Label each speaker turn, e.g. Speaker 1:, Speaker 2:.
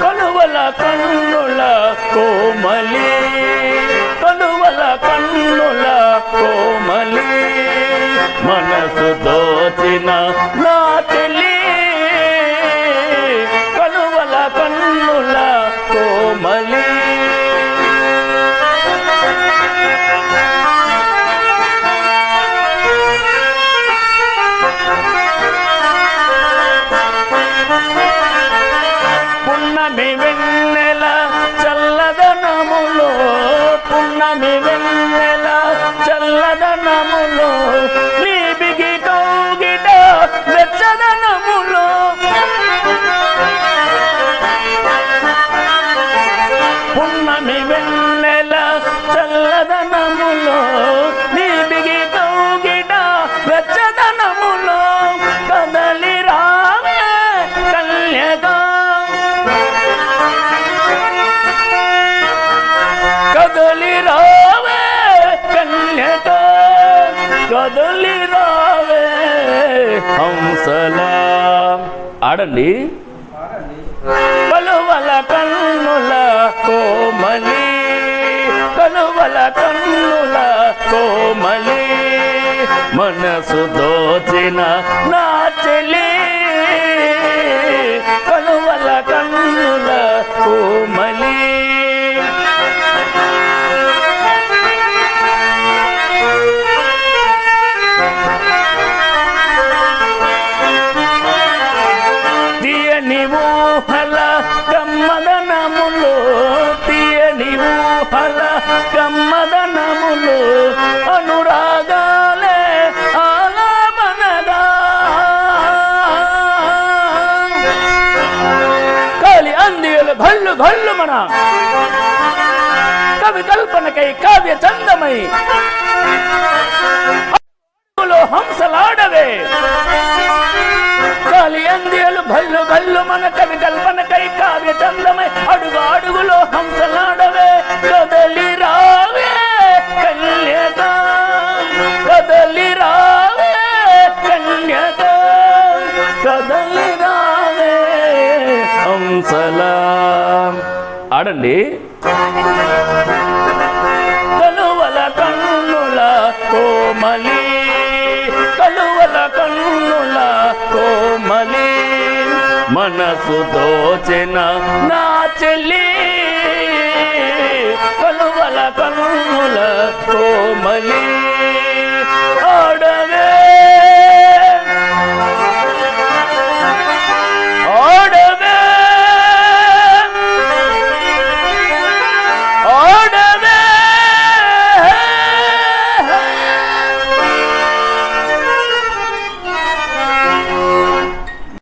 Speaker 1: కనువల కన్నుల కోమలి. కనువల కన్నుల కోమలి. మనసు దోచిన నా చెల్లి solo. కదలి రావే హంసలా ఆడండి. కలువల కన్నుల కోమలి. కలువల కన్నుల కోమలి. మనసు దోచిన నా కమ్మదనములు అనురాగాలే ఆలాపనగా కాలి అందియలు భల్లు గల్లు మన కవి కల్పనకై కావ్య చందమై. హంసలాడవే. కాలి అందియలు భల్లు భల్లు మన కవి కల్పనకై కావ్య చందమై. అడుగు అడుగులో హంసలా ఆడండి. కలువల కన్నుల కోమలి. కలువల కన్నుల కోమలి. మనసు దోచిన నా చెల్లి. కలువల కన్నుల కోమలి.